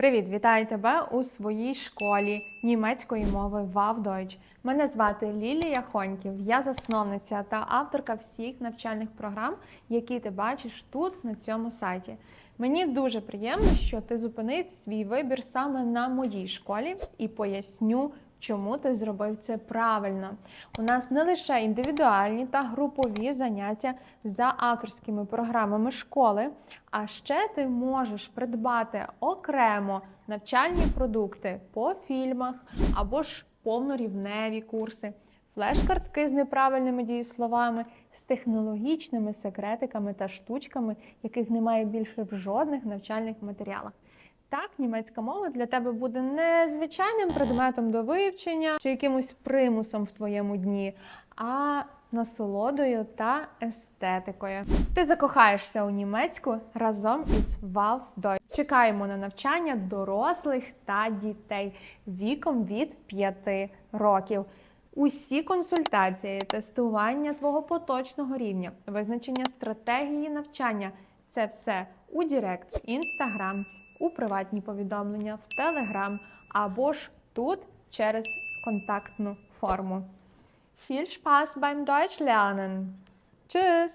Привіт, вітаю тебе у своїй школі німецької мови Вавдойч. Мене звати Лілія Хоньків. Я засновниця та авторка всіх навчальних програм, які ти бачиш тут на цьому сайті. Мені дуже приємно, що ти зупинив свій вибір саме на моїй школі і поясню, чому ти зробив це правильно. У нас не лише індивідуальні та групові заняття за авторськими програмами школи, а ще ти можеш придбати окремо навчальні продукти по фільмах або ж повнорівневі курси, флеш-картки з неправильними дієсловами, з технологічними секретиками та штучками, яких немає більше в жодних навчальних матеріалах. Так, німецька мова для тебе буде не звичайним предметом до вивчення чи якимось примусом в твоєму дні, а насолодою та естетикою. Ти закохаєшся у німецьку разом із Deutsch. Чекаємо на навчання дорослих та дітей віком від 5 років. Усі консультації, тестування твого поточного рівня, визначення стратегії навчання це все у Директ, Інстаграм, у приватні повідомлення, в Телеграм або ж тут через контактну форму. Viel Spaß beim Deutsch lernen! Tschüss!